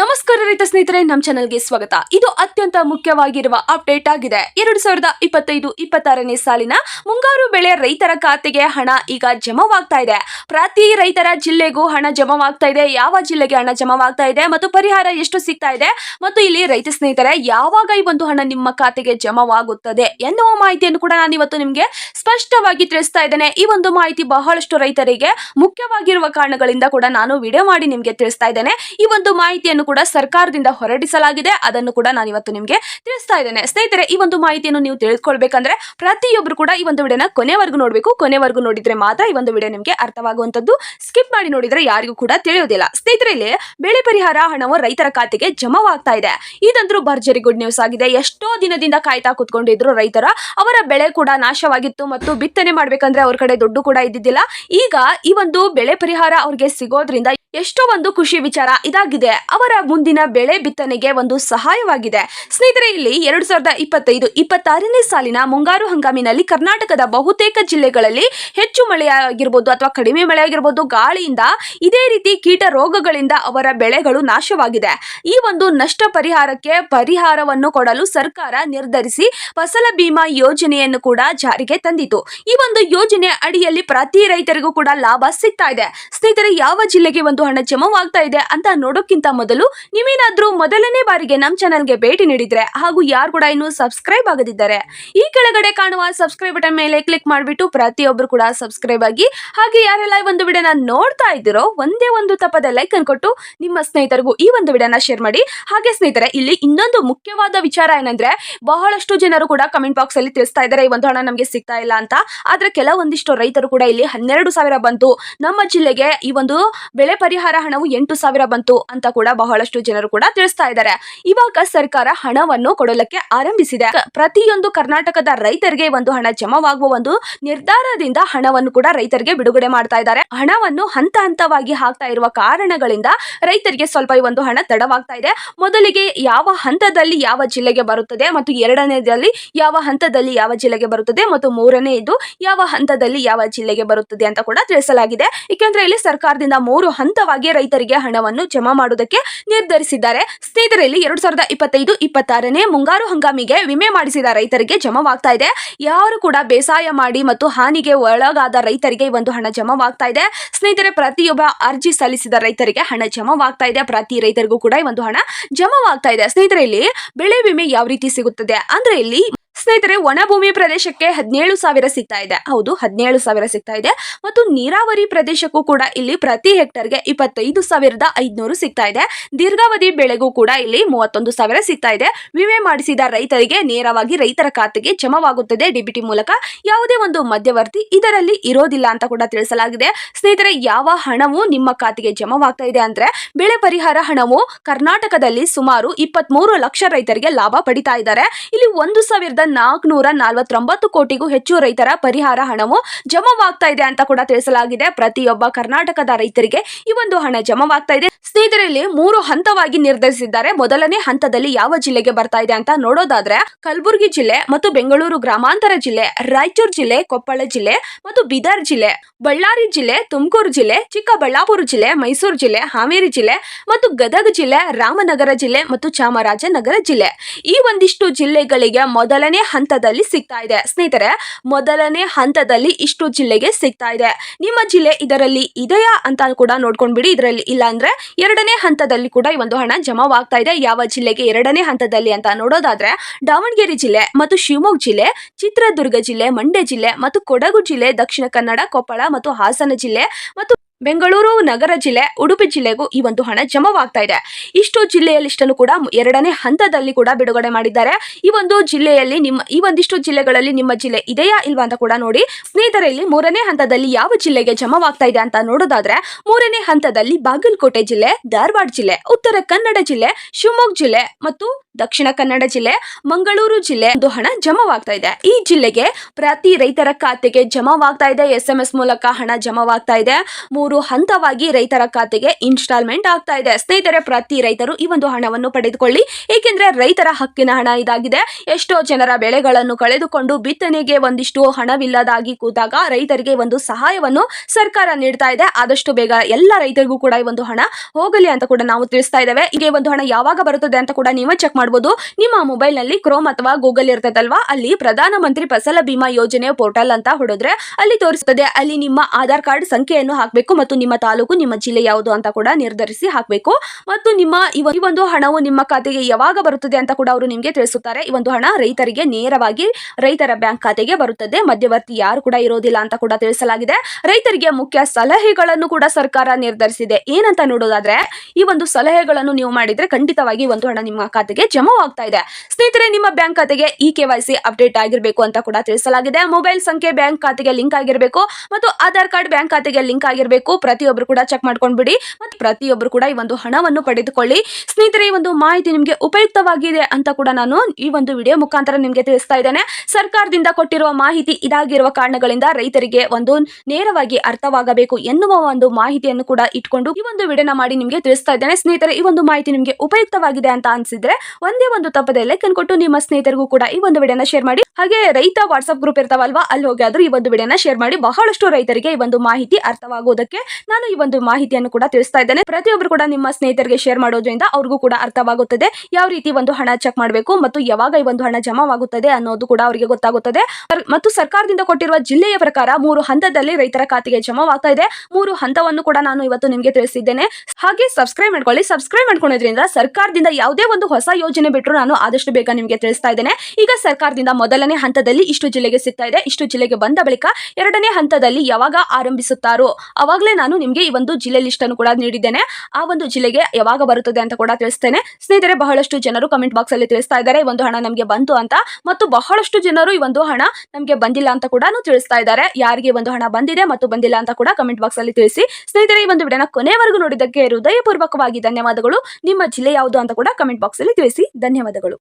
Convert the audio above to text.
ನಮಸ್ಕಾರ ರೈತ ಸ್ನೇಹಿತರೆ ನಮ್ಮ ಚಾನಲ್ಗೆ ಸ್ವಾಗತ. ಇದು ಅತ್ಯಂತ ಮುಖ್ಯವಾಗಿರುವ ಅಪ್ಡೇಟ್ ಆಗಿದೆ. ಎರಡು ಸಾವಿರದ ಇಪ್ಪತ್ತೈದು, ಇಪ್ಪತ್ತಾರನೇ ಸಾಲಿನ ಮುಂಗಾರು ಬೆಳೆ ರೈತರ ಖಾತೆಗೆ ಹಣ ಈಗ ಜಮಾವಾಗ್ತಾ ಇದೆ. ಪ್ರತಿ ರೈತರ ಜಿಲ್ಲೆಗೂ ಹಣ ಜಮಾವಾಗ್ತಾ ಇದೆ. ಯಾವ ಜಿಲ್ಲೆಗೆ ಹಣ ಜಮಾವಾಗ್ತಾ ಇದೆ ಮತ್ತು ಪರಿಹಾರ ಎಷ್ಟು ಸಿಗ್ತಾ ಇದೆ ಮತ್ತು ಇಲ್ಲಿ ರೈತ ಸ್ನೇಹಿತರೆ, ಯಾವಾಗ ಈ ಒಂದು ಹಣ ನಿಮ್ಮ ಖಾತೆಗೆ ಜಮಾವಾಗುತ್ತದೆ ಎನ್ನುವ ಮಾಹಿತಿಯನ್ನು ಕೂಡ ನಾನು ಇವತ್ತು ನಿಮಗೆ ಸ್ಪಷ್ಟವಾಗಿ ತಿಳಿಸ್ತಾ ಇದ್ದೇನೆ. ಈ ಒಂದು ಮಾಹಿತಿ ಬಹಳಷ್ಟು ರೈತರಿಗೆ ಮುಖ್ಯವಾಗಿರುವ ಕಾರಣಗಳಿಂದ ಕೂಡ ನಾನು ವಿಡಿಯೋ ಮಾಡಿ ನಿಮಗೆ ತಿಳಿಸ್ತಾ ಇದ್ದೇನೆ. ಈ ಒಂದು ಮಾಹಿತಿಯನ್ನು ಕೂಡ ಸರ್ಕಾರದಿಂದ ಹೊರಡಿಸಲಾಗಿದೆ. ಅದನ್ನು ಕೂಡ ನಾನು ಇವತ್ತು ನಿಮಗೆ ತಿಳಿಸ್ತಾ ಇದ್ದೇನೆ. ಸ್ನೇಹಿತರೆ, ಈ ಒಂದು ಮಾಹಿತಿಯನ್ನು ನೀವು ತಿಳಿದುಕೊಳ್ಬೇಕಂದ್ರೆ ಪ್ರತಿಯೊಬ್ಬರು ಕೂಡ ಈ ಒಂದು ವಿಡಿಯೋನ ಕೊನೆವರೆಗೂ ನೋಡಬೇಕು. ಕೊನೆವರೆಗೂ ನೋಡಿದ್ರೆ ಮಾತ್ರ ಈ ಒಂದು ವಿಡಿಯೋ ನಿಮಗೆ ಅರ್ಥವಾಗುವಂಥದ್ದು. ಸ್ಕಿಪ್ ಮಾಡಿ ನೋಡಿದ್ರೆ ಯಾರಿಗೂ ಕೂಡ ತಿಳಿಯೋದಿಲ್ಲ. ಸ್ನೇಹಿತರೆ, ಇಲ್ಲಿ ಬೆಳೆ ಪರಿಹಾರ ಹಣವು ರೈತರ ಖಾತೆಗೆ ಜಮಾವಾಗ್ತಾ ಇದೆ. ಇದಂದ್ರೂ ಭರ್ಜರಿ ಗುಡ್ ನ್ಯೂಸ್ ಆಗಿದೆ. ಎಷ್ಟೋ ದಿನದಿಂದ ಕಾಯ್ತಾ ಕುತ್ಕೊಂಡಿದ್ರು ರೈತರ. ಅವರ ಬೆಳೆ ಕೂಡ ನಾಶವಾಗಿತ್ತು ಮತ್ತು ಬಿತ್ತನೆ ಮಾಡ್ಬೇಕಂದ್ರೆ ಅವ್ರ ಕಡೆ ದುಡ್ಡು ಕೂಡ ಇದ್ದಿದ್ದಿಲ್ಲ. ಈಗ ಈ ಒಂದು ಬೆಳೆ ಪರಿಹಾರ ಅವ್ರಿಗೆ ಸಿಗೋದ್ರಿಂದ ಎಷ್ಟೋ ಒಂದು ಖುಷಿ ವಿಚಾರ ಇದಾಗಿದೆ. ಅವರ ಮುಂದಿನ ಬೆಳೆ ಬಿತ್ತನೆಗೆ ಒಂದು ಸಹಾಯವಾಗಿದೆ. ಸ್ನೇಹಿತರೆ, ಇಲ್ಲಿ ಎರಡು ಸಾವಿರದ ಇಪ್ಪತ್ತೈದು ಇಪ್ಪತ್ತಾರನೇ ಸಾಲಿನ ಮುಂಗಾರು ಹಂಗಾಮಿನಲ್ಲಿ ಕರ್ನಾಟಕದ ಬಹುತೇಕ ಜಿಲ್ಲೆಗಳಲ್ಲಿ ಹೆಚ್ಚು ಮಳೆಯಾಗಿರ್ಬೋದು ಅಥವಾ ಕಡಿಮೆ ಮಳೆಯಾಗಿರ್ಬೋದು, ಗಾಳಿಯಿಂದ ಇದೇ ರೀತಿ ಕೀಟ ರೋಗಗಳಿಂದ ಅವರ ಬೆಳೆಗಳು ನಾಶವಾಗಿದೆ. ಈ ಒಂದು ನಷ್ಟ ಪರಿಹಾರಕ್ಕೆ ಪರಿಹಾರವನ್ನು ಕೊಡಲು ಸರ್ಕಾರ ನಿರ್ಧರಿಸಿ ಫಸಲ ಬಿಮಾ ಯೋಜನೆಯನ್ನು ಕೂಡ ಜಾರಿಗೆ ತಂದಿತು ಈ ಒಂದು ಯೋಜನೆ ಅಡಿಯಲ್ಲಿ ಪ್ರತಿ ರೈತರಿಗೂ ಕೂಡ ಲಾಭ ಸಿಗ್ತಾ ಇದೆ. ಸ್ನೇಹಿತರೆ, ಯಾವ ಜಿಲ್ಲೆಗೆ ಒಂದು ಹಣ ಜಮವಾಗ್ತಾ ಇದೆ ಅಂತ ನೋಡೋಕ್ಕಿಂತ ಮೊದಲು ನೀವೇನಾದ್ರೂ ಮೊದಲನೇ ಬಾರಿಗೆ ನಮ್ಮ ಚಾನಲ್ಗೆ ಭೇಟಿ ನೀಡಿದ್ರೆ ಹಾಗೂ ಯಾರು ಕೂಡ ಇನ್ನು ಸಬ್ಸ್ಕ್ರೈಬ್ ಆಗದಿದ್ದಾರೆ, ಈ ಕೆಳಗಡೆ ಕಾಣುವ ಸಬ್ಸ್ಕ್ರೈಬ್ ಬಟನ್ ಮೇಲೆ ಕ್ಲಿಕ್ ಮಾಡಿಬಿಟ್ಟು ಪ್ರತಿಯೊಬ್ಬರು ಕೂಡ ಸಬ್ಸ್ಕ್ರೈಬ್ ಆಗಿ, ಹಾಗೆ ಯಾರೆಲ್ಲ ಈ ಒಂದು ವಿಡಿಯೋನ ನೋಡ್ತಾ ಇದ್ದೀರೋ, ಒಂದೇ ಒಂದು ತಪ್ಪದ ಲೈಕ್ ಅನ್ಕೊಟ್ಟು ನಿಮ್ಮ ಸ್ನೇಹಿತರಿಗೂ ಈ ಒಂದು ವಿಡಿಯೋನ ಶೇರ್ ಮಾಡಿ. ಹಾಗೆ ಸ್ನೇಹಿತರೆ, ಇಲ್ಲಿ ಇನ್ನೊಂದು ಮುಖ್ಯವಾದ ವಿಚಾರ ಏನಂದ್ರೆ, ಬಹಳಷ್ಟು ಜನರು ಕೂಡ ಕಮೆಂಟ್ ಬಾಕ್ಸ್ ಅಲ್ಲಿ ತಿಳಿಸ್ತಾ ಇದ್ದಾರೆ, ಈ ಒಂದು ಹಣ ನಮಗೆ ಸಿಗ್ತಾ ಇಲ್ಲ ಅಂತ. ಆದ್ರೆ ಕೆಲವೊಂದಿಷ್ಟು ರೈತರು ಕೂಡ ಇಲ್ಲಿ ಹನ್ನೆರಡು ಸಾವಿರ ಬಂತು. ನಮ್ಮ ಜಿಲ್ಲೆಗೆ ಈ ಒಂದು ಬೆಳೆ ಪರಿಹಾರ ಹಣವು ಎಂಟು ಸಾವಿರ ಬಂತು ಅಂತ ಕೂಡ ಬಹಳಷ್ಟು ಜನರು ಕೂಡ ತಿಳಿಸ್ತಾ ಇದ್ದಾರೆ. ಇವಾಗ ಸರ್ಕಾರ ಹಣವನ್ನು ಕೊಡಲಕ್ಕೆ ಆರಂಭಿಸಿದೆ. ಪ್ರತಿಯೊಂದು ಕರ್ನಾಟಕದ ರೈತರಿಗೆ ಒಂದು ಹಣ ಜಮಾವಾಗುವ ಒಂದು ನಿರ್ಧಾರದಿಂದ ಹಣವನ್ನು ಕೂಡ ರೈತರಿಗೆ ಬಿಡುಗಡೆ ಮಾಡ್ತಾ ಇದ್ದಾರೆ. ಹಣವನ್ನು ಹಂತ ಹಂತವಾಗಿ ಹಾಕ್ತಾ ಇರುವ ಕಾರಣಗಳಿಂದ ರೈತರಿಗೆ ಸ್ವಲ್ಪ ಈ ಒಂದು ಹಣ ತಡವಾಗ್ತಾ ಇದೆ. ಮೊದಲಿಗೆ ಯಾವ ಹಂತದಲ್ಲಿ ಯಾವ ಜಿಲ್ಲೆಗೆ ಬರುತ್ತದೆ ಮತ್ತು ಎರಡನೇದಲ್ಲಿ ಯಾವ ಹಂತದಲ್ಲಿ ಯಾವ ಜಿಲ್ಲೆಗೆ ಬರುತ್ತದೆ ಮತ್ತು ಮೂರನೆಯದು ಯಾವ ಹಂತದಲ್ಲಿ ಯಾವ ಜಿಲ್ಲೆಗೆ ಬರುತ್ತದೆ ಅಂತ ಕೂಡ ತಿಳಿಸಲಾಗಿದೆ. ಏಕೆಂದ್ರೆ ಇಲ್ಲಿ ಸರ್ಕಾರದಿಂದ ಮೂರು ಹಂತವಾಗಿ ರೈತರಿಗೆ ಹಣವನ್ನು ಜಮಾ ಮಾಡುವುದಕ್ಕೆ ನಿರ್ಧರಿಸಿದ್ದಾರೆ. ಸ್ನೇಹಿತರಲ್ಲಿ ಎರಡು ಸಾವಿರದ ಇಪ್ಪತ್ತೈದು, ಇಪ್ಪತ್ತಾರನೇ ಮುಂಗಾರು ಹಂಗಾಮಿಗೆ ವಿಮೆ ಮಾಡಿಸಿದ ರೈತರಿಗೆ ಜಮವಾಗ್ತಾ ಇದೆ. ಯಾರು ಕೂಡ ಬೇಸಾಯ ಮಾಡಿ ಮತ್ತು ಹಾನಿಗೆ ಒಳಗಾದ ರೈತರಿಗೆ ಒಂದು ಹಣ ಜಮಾವಾಗ್ತಾ ಇದೆ. ಸ್ನೇಹಿತರೆ, ಪ್ರತಿಯೊಬ್ಬ ಅರ್ಜಿ ಸಲ್ಲಿಸಿದ ರೈತರಿಗೆ ಹಣ ಜಮಾವಾಗ್ತಾ ಇದೆ. ಪ್ರತಿ ರೈತರಿಗೂ ಕೂಡ ಒಂದು ಹಣ ಜಮಾವಾಗ್ತಾ ಇದೆ. ಸ್ನೇಹಿತರೆ ಬೆಳೆ ವಿಮೆ ಯಾವ ರೀತಿ ಸಿಗುತ್ತದೆ? ಅಂದ್ರೆ ಇಲ್ಲಿ ಸ್ನೇಹಿತರೆ, ಒಣ ಭೂಮಿ ಪ್ರದೇಶಕ್ಕೆ ಹದಿನೇಳು ಸಾವಿರ ಸಿಗ್ತಾ ಇದೆ. ಹೌದು, ಹದಿನೇಳು ಸಾವಿರ ಸಿಗ್ತಾ ಇದೆ. ಮತ್ತು ನೀರಾವರಿ ಪ್ರದೇಶಕ್ಕೂ ಕೂಡ ಇಲ್ಲಿ ಪ್ರತಿ ಹೆಕ್ಟರ್ಗೆ ಇಪ್ಪತ್ತೈದು ಸಾವಿರದ ಐದುನೂರು ಸಿಗ್ತಾ ಇದೆ. ದೀರ್ಘಾವಧಿ ಬೆಳೆಗೂ ಕೂಡ ಇಲ್ಲಿ ಮೂವತ್ತೊಂದು ಸಾವಿರ ಸಿಗ್ತಾ ಇದೆ. ವಿಮೆ ಮಾಡಿಸಿದ ರೈತರಿಗೆ ನೇರವಾಗಿ ರೈತರ ಖಾತೆಗೆ ಜಮವಾಗುತ್ತದೆ. ಡಿಬಿಟಿ ಮೂಲಕ ಯಾವುದೇ ಒಂದು ಮಧ್ಯವರ್ತಿ ಇದರಲ್ಲಿ ಇರೋದಿಲ್ಲ ಅಂತ ಕೂಡ ತಿಳಿಸಲಾಗಿದೆ. ಸ್ನೇಹಿತರೆ, ಯಾವ ಹಣವು ನಿಮ್ಮ ಖಾತೆಗೆ ಜಮವಾಗ್ತಾ ಇದೆ ಅಂದ್ರೆ, ಬೆಳೆ ಪರಿಹಾರ ಹಣವು ಕರ್ನಾಟಕದಲ್ಲಿ ಸುಮಾರು ಇಪ್ಪತ್ಮೂರು ಲಕ್ಷ ರೈತರಿಗೆ ಲಾಭ ಪಡಿತಾ ಇದ್ದಾರೆ. ಇಲ್ಲಿ ಒಂದು ಸಾವಿರದ ನಾಲ್ಕುನೂರ ನಲವತ್ತೊಂಬತ್ತು ಕೋಟಿಗೂ ಹೆಚ್ಚು ರೈತರ ಪರಿಹಾರ ಹಣವು ಜಮಾವಾಗ್ತಾ ಇದೆ ಅಂತ ಕೂಡ ತಿಳಿಸಲಾಗಿದೆ. ಪ್ರತಿಯೊಬ್ಬ ಕರ್ನಾಟಕದ ರೈತರಿಗೆ ಈ ಒಂದು ಹಣ ಜಮಾವಾಗ್ತಾ ಇದೆ. ಸ್ನೇಹಿತರಲ್ಲಿ ಮೂರು ಹಂತವಾಗಿ ನಿರ್ಧರಿಸಿದ್ದಾರೆ. ಮೊದಲನೇ ಹಂತದಲ್ಲಿ ಯಾವ ಜಿಲ್ಲೆಗೆ ಬರ್ತಾ ಇದೆ ಅಂತ ನೋಡೋದಾದ್ರೆ ಕಲಬುರಗಿ ಜಿಲ್ಲೆ ಮತ್ತು ಬೆಂಗಳೂರು ಗ್ರಾಮಾಂತರ ಜಿಲ್ಲೆ, ರಾಯಚೂರು ಜಿಲ್ಲೆ, ಕೊಪ್ಪಳ ಜಿಲ್ಲೆ ಮತ್ತು ಬೀದರ್ ಜಿಲ್ಲೆ, ಬಳ್ಳಾರಿ ಜಿಲ್ಲೆ, ತುಮಕೂರು ಜಿಲ್ಲೆ, ಚಿಕ್ಕಬಳ್ಳಾಪುರ ಜಿಲ್ಲೆ, ಮೈಸೂರು ಜಿಲ್ಲೆ, ಹಾವೇರಿ ಜಿಲ್ಲೆ ಮತ್ತು ಗದಗ ಜಿಲ್ಲೆ, ರಾಮನಗರ ಜಿಲ್ಲೆ ಮತ್ತು ಚಾಮರಾಜನಗರ ಜಿಲ್ಲೆ. ಈ ಒಂದಿಷ್ಟು ಜಿಲ್ಲೆಗಳಿಗೆ ಮೊದಲನೇ ಹಂತದಲ್ಲಿ ಸಿಗ್ತಾ ಇದೆ. ಸ್ನೇಹಿತರೆ, ಮೊದಲನೇ ಹಂತದಲ್ಲಿ ಇಷ್ಟು ಜಿಲ್ಲೆಗೆ ಸಿಗ್ತಾ ಇದೆ. ನಿಮ್ಮ ಜಿಲ್ಲೆ ಇದರಲ್ಲಿ ಇದೆಯಾ ಅಂತ ಕೂಡ ನೋಡ್ಕೊಂಡ್ಬಿಡಿ. ಇದರಲ್ಲಿ ಇಲ್ಲ ಅಂದ್ರೆ ಎರಡನೇ ಹಂತದಲ್ಲಿ ಕೂಡ ಈ ಒಂದು ಹಣ ಜಮಾವಾಗ್ತಾ ಇದೆ. ಯಾವ ಜಿಲ್ಲೆಗೆ ಎರಡನೇ ಹಂತದಲ್ಲಿ ಅಂತ ನೋಡೋದಾದ್ರೆ, ದಾವಣಗೆರೆ ಜಿಲ್ಲೆ ಮತ್ತು ಶಿವಮೊಗ್ಗ ಜಿಲ್ಲೆ, ಚಿತ್ರದುರ್ಗ ಜಿಲ್ಲೆ, ಮಂಡ್ಯ ಜಿಲ್ಲೆ ಮತ್ತು ಕೊಡಗು ಜಿಲ್ಲೆ, ದಕ್ಷಿಣ ಕನ್ನಡ, ಕೊಪ್ಪಳ ಮತ್ತು ಹಾಸನ ಜಿಲ್ಲೆ ಮತ್ತು ಬೆಂಗಳೂರು, ನಗರ ಜಿಲ್ಲೆ, ಉಡುಪಿ ಜಿಲ್ಲೆಗೂ ಈ ಒಂದು ಹಣ ಜಮವಾಗ್ತಾ ಇದೆ. ಇಷ್ಟು ಜಿಲ್ಲೆಯಲ್ಲಿಷ್ಟನ್ನು ಕೂಡ ಎರಡನೇ ಹಂತದಲ್ಲಿ ಕೂಡ ಬಿಡುಗಡೆ ಮಾಡಿದ್ದಾರೆ. ಈ ಒಂದು ಜಿಲ್ಲೆಯಲ್ಲಿ ನಿಮ್ಮ, ಈ ಒಂದಿಷ್ಟು ಜಿಲ್ಲೆಗಳಲ್ಲಿ ನಿಮ್ಮ ಜಿಲ್ಲೆ ಇದೆಯಾ ಇಲ್ವಾ ಅಂತ ಕೂಡ ನೋಡಿ. ಸ್ನೇಹಿತರಲ್ಲಿ ಮೂರನೇ ಹಂತದಲ್ಲಿ ಯಾವ ಜಿಲ್ಲೆಗೆ ಜಮವಾಗ್ತಾ ಇದೆ ಅಂತ ನೋಡೋದಾದ್ರೆ, ಮೂರನೇ ಹಂತದಲ್ಲಿ ಬಾಗಲಕೋಟೆ ಜಿಲ್ಲೆ, ಧಾರವಾಡ ಜಿಲ್ಲೆ, ಉತ್ತರ ಕನ್ನಡ ಜಿಲ್ಲೆ, ಶಿವಮೊಗ್ಗ ಜಿಲ್ಲೆ ಮತ್ತು ದಕ್ಷಿಣ ಕನ್ನಡ ಜಿಲ್ಲೆ, ಮಂಗಳೂರು ಜಿಲ್ಲೆ ಒಂದು ಹಣ ಜಮವಾಗ್ತಾ ಇದೆ. ಈ ಜಿಲ್ಲೆಗೆ ಪ್ರತಿ ರೈತರ ಖಾತೆಗೆ ಜಮವಾಗ್ತಾ ಇದೆ. ಎಸ್ ಎಂ ಎಸ್ ಮೂಲಕ ಹಣ ಜಮವಾಗ್ತಾ ಇದೆ. ಮೂರು ಹಂತವಾಗಿ ರೈತರ ಖಾತೆಗೆ ಇನ್ಸ್ಟಾಲ್ಮೆಂಟ್ ಆಗ್ತಾ ಇದೆ. ಸ್ನೇಹಿತರೆ, ಪ್ರತಿ ರೈತರು ಈ ಒಂದು ಹಣವನ್ನು ಪಡೆದುಕೊಳ್ಳಿ. ಏಕೆಂದ್ರೆ ರೈತರ ಹಕ್ಕಿನ ಹಣ ಇದಾಗಿದೆ. ಎಷ್ಟೋ ಜನರ ಬೆಳೆಗಳನ್ನು ಕಳೆದುಕೊಂಡು ಬಿತ್ತನೆಗೆ ಒಂದಿಷ್ಟು ಹಣವಿಲ್ಲದಾಗಿ ಕೂತಾಗ ರೈತರಿಗೆ ಒಂದು ಸಹಾಯವನ್ನು ಸರ್ಕಾರ ನೀಡ್ತಾ ಇದೆ. ಆದಷ್ಟು ಬೇಗ ಎಲ್ಲ ರೈತರಿಗೂ ಕೂಡ ಈ ಒಂದು ಹಣ ಹೋಗಲಿ ಅಂತ ಕೂಡ ನಾವು ತಿಳಿಸ್ತಾ ಇದ್ದೇವೆ. ಈಗ ಒಂದು ಹಣ ಯಾವಾಗ ಬರುತ್ತದೆ ಅಂತ ಕೂಡ ನೀವೇ ಚೆಕ್ ಮಾಡಬಹುದು ನಿಮ್ಮ ಮೊಬೈಲ್ನಲ್ಲಿ ಕ್ರೋಮ್ ಅಥವಾ ಗೂಗಲ್ ಇರ್ತದಲ್ವಾ? ಅಲ್ಲಿ ಪ್ರಧಾನ ಮಂತ್ರಿ ಫಸಲ ಬಿಮಾ ಯೋಜನೆ ಪೋರ್ಟಲ್ ಅಂತ ಹೊಡೆದ್ರೆ ಅಲ್ಲಿ ತೋರಿಸುತ್ತದೆ. ಅಲ್ಲಿ ನಿಮ್ಮ ಆಧಾರ್ ಕಾರ್ಡ್ ಸಂಖ್ಯೆಯನ್ನು ಹಾಕಬೇಕು. ಮತ್ತು ನಿಮ್ಮ ತಾಲೂಕು, ನಿಮ್ಮ ಜಿಲ್ಲೆ ಯಾವುದು ಅಂತ ಕೂಡ ನಿರ್ಧರಿಸಿ ಹಾಕಬೇಕು. ಮತ್ತು ನಿಮ್ಮ ಈ ಒಂದು- ಹಣವು ನಿಮ್ಮ ಖಾತೆಗೆ ಯಾವಾಗ ಬರುತ್ತದೆ ಅಂತ ಕೂಡ ಅವರು ನಿಮಗೆ ತಿಳಿಸುತ್ತಾರೆ. ಈ ಒಂದು ಹಣ ರೈತರಿಗೆ ನೇರವಾಗಿ ರೈತರ ಬ್ಯಾಂಕ್ ಖಾತೆಗೆ ಬರುತ್ತದೆ. ಮಧ್ಯವರ್ತಿ ಯಾರು ಕೂಡ ಇರೋದಿಲ್ಲ ಅಂತ ಕೂಡ ತಿಳಿಸಲಾಗಿದೆ. ರೈತರಿಗೆ ಮುಖ್ಯ ಸಲಹೆಗಳನ್ನು ಕೂಡ ಸರ್ಕಾರ ನಿರ್ಧರಿಸಿದೆ. ಏನಂತ ನೋಡೋದಾದ್ರೆ, ಈ ಒಂದು ಸಲಹೆಗಳನ್ನು ನೀವು ಮಾಡಿದ್ರೆ ಖಂಡಿತವಾಗಿ ಒಂದು ಹಣ ನಿಮ್ಮ ಖಾತೆಗೆ ಜಮಾವಾಗ್ತಾ ಇದೆ. ಸ್ನೇಹಿತರೆ, ನಿಮ್ಮ ಬ್ಯಾಂಕ್ ಖಾತೆಗೆ ಇ ಕೆ ಅಪ್ಡೇಟ್ ಆಗಿರಬೇಕು ಅಂತ ಕೂಡ ತಿಳಿಸಲಾಗಿದೆ. ಮೊಬೈಲ್ ಸಂಖ್ಯೆ ಬ್ಯಾಂಕ್ ಖಾತೆಗೆ ಲಿಂಕ್ ಆಗಿರಬೇಕು. ಮತ್ತು ಆಧಾರ್ ಕಾರ್ಡ್ ಬ್ಯಾಂಕ್ ಖಾತೆಗೆ ಲಿಂಕ್ ಆಗಿರಬೇಕು. ಪ್ರತಿಯೊಬ್ಬರು ಕೂಡ ಚೆಕ್ ಮಾಡ್ಕೊಂಡ್ಬಿಡಿ. ಮತ್ತು ಪ್ರತಿಯೊಬ್ಬರು ಕೂಡ ಈ ಒಂದು ಹಣವನ್ನು ಪಡೆದುಕೊಳ್ಳಿ. ಸ್ನೇಹಿತರೆ, ಈ ಒಂದು ಮಾಹಿತಿ ನಿಮಗೆ ಉಪಯುಕ್ತವಾಗಿದೆ ಅಂತ ಕೂಡ ನಾನು ಈ ಒಂದು ವಿಡಿಯೋ ಮುಖಾಂತರ ನಿಮಗೆ ತಿಳಿಸ್ತಾ ಇದ್ದೇನೆ. ಸರ್ಕಾರದಿಂದ ಕೊಟ್ಟಿರುವ ಮಾಹಿತಿ ಇದಾಗಿರುವ ಕಾರಣಗಳಿಂದ ರೈತರಿಗೆ ಒಂದು ನೇರವಾಗಿ ಅರ್ಥವಾಗಬೇಕು ಎನ್ನುವ ಒಂದು ಮಾಹಿತಿಯನ್ನು ಕೂಡ ಇಟ್ಕೊಂಡು ಈ ಒಂದು ವಿಡಿಯೋನ ಮಾಡಿ ನಿಮಗೆ ತಿಳಿಸ್ತಾ ಇದ್ದೇನೆ. ಸ್ನೇಹಿತರೆ, ಈ ಒಂದು ಮಾಹಿತಿ ನಿಮಗೆ ಉಪಯುಕ್ತವಾಗಿದೆ ಅಂತ ಅನ್ಸಿದ್ರೆ ಒಂದೇ ಒಂದು ತಪ್ಪದೆ ಲೆಕ್ಕನ್ ಕೊಟ್ಟು ನಿಮ್ಮ ಸ್ನೇಹಿತರಿಗೂ ಕೂಡ ಈ ಒಂದು ವಿಡಿಯೋನ ಶೇರ್ ಮಾಡಿ. ಹಾಗೆ ರೈತ ವಾಟ್ಸ್ಆಪ್ ಗ್ರೂಪ್ ಇರ್ತಾವಲ್ವಾ, ಅಲ್ಲಿ ಹೋಗಿ ಆದ್ರೂ ಈ ಒಂದು ವಿಡಿಯೋನ ಶೇರ್ ಮಾಡಿ. ಬಹಳಷ್ಟು ರೈತರಿಗೆ ಈ ಒಂದು ಮಾಹಿತಿ ಅರ್ಥವಾಗುವುದಕ್ಕೆ ನಾನು ಈ ಒಂದು ಮಾಹಿತಿಯನ್ನು ಕೂಡ ತಿಳಿಸ್ತಾ ಇದ್ದೇನೆ. ಪ್ರತಿಯೊಬ್ಬರು ಕೂಡ ನಿಮ್ಮ ಸ್ನೇಹಿತರಿಗೆ ಶೇರ್ ಮಾಡೋದ್ರಿಂದ ಅವ್ರಿಗೂ ಕೂಡ ಅರ್ಥವಾಗುತ್ತದೆ. ಯಾವ ರೀತಿ ಒಂದು ಹಣ ಚೆಕ್ ಮಾಡಬೇಕು ಮತ್ತು ಯಾವಾಗ ಈ ಒಂದು ಹಣ ಜಮಾವಾಗುತ್ತದೆ ಅನ್ನೋದು ಕೂಡ ಅವರಿಗೆ ಗೊತ್ತಾಗುತ್ತದೆ. ಮತ್ತು ಸರ್ಕಾರದಿಂದ ಕೊಟ್ಟಿರುವ ಜಿಲ್ಲೆಯ ಪ್ರಕಾರ ಮೂರು ಹಂತದಲ್ಲಿ ರೈತರ ಖಾತೆಗೆ ಜಮಾವಾಗ್ತಾ ಇದೆ. ಮೂರು ಹಂತವನ್ನು ಕೂಡ ನಾನು ಇವತ್ತು ನಿಮಗೆ ತಿಳಿಸಿದ್ದೇನೆ. ಹಾಗೆ ಸಬ್ಸ್ಕ್ರೈಬ್ ಮಾಡ್ಕೊಳ್ಳಿ. ಸಬ್ಸ್ಕ್ರೈಬ್ ಮಾಡ್ಕೊಳ್ಳೋದ್ರಿಂದ ಸರ್ಕಾರದಿಂದ ಯಾವುದೇ ಒಂದು ಹೊಸ ಯೋಜನೆ ಬಿಟ್ಟರು ನಾನು ಆದಷ್ಟು ಬೇಗ ನಿಮಗೆ ತಿಳಿಸ್ತಾ ಇದ್ದೇನೆ. ಈಗ ಸರ್ಕಾರದಿಂದ ಮೊದಲನೇ ಹಂತದಲ್ಲಿ ಇಷ್ಟು ಜಿಲ್ಲೆಗೆ ಸಿಗ್ತಾ ಇದೆ. ಇಷ್ಟು ಜಿಲ್ಲೆಗೆ ಬಂದ ಬಳಿಕ ಎರಡನೇ ಹಂತದಲ್ಲಿ ಯಾವಾಗ ಆರಂಭಿಸುತ್ತಾರೋ, ಅವಾಗಲೇ ನಾನು ನಿಮಗೆ ಈ ಒಂದು ಜಿಲ್ಲೆ ಲಿಸ್ಟ್ ಅನ್ನು ಕೂಡ ನೀಡಿದ್ದೇನೆ. ಆ ಒಂದು ಜಿಲ್ಲೆಗೆ ಯಾವಾಗ ಬರುತ್ತದೆ ಅಂತ ಕೂಡ ತಿಳಿಸ್ತೇನೆ. ಸ್ನೇಹಿತರೆ, ಬಹಳಷ್ಟು ಜನರು ಕಮೆಂಟ್ ಬಾಕ್ಸ್ ಅಲ್ಲಿ ತಿಳಿಸ್ತಾ ಇದ್ದಾರೆ. ಈ ಒಂದು ಹಣ ನಮಗೆ ಬಂತು ಅಂತ ಮತ್ತು ಬಹಳಷ್ಟು ಜನರು ಈ ಒಂದು ಹಣ ನಮಗೆ ಬಂದಿಲ್ಲ ಅಂತ ಕೂಡ ತಿಳಿಸ್ತಾ ಇದ್ದಾರೆ. ಯಾರಿಗೆ ಒಂದು ಹಣ ಬಂದಿದೆ ಮತ್ತು ಬಂದಿಲ್ಲ ಅಂತ ಕೂಡ ಕಮೆಂಟ್ ಬಾಕ್ಸ್ ಅಲ್ಲಿ ತಿಳಿಸಿ. ಸ್ನೇಹಿತರೆ, ಈ ಒಂದು ವಿಡಿಯೋನ ಕೊನೆವರೆಗೂ ನೋಡಿದ್ದಕ್ಕೆ ಹೃದಯಪೂರ್ವಕವಾಗಿ ಧನ್ಯವಾದಗಳು. ನಿಮ್ಮ ಜಿಲ್ಲೆ ಯಾವುದು ಅಂತ ಕೂಡ ಕಮೆಂಟ್ ಬಾಕ್ಸ್ ಅಲ್ಲಿ ತಿಳಿಸಿ. ಧನ್ಯವಾದಗಳು.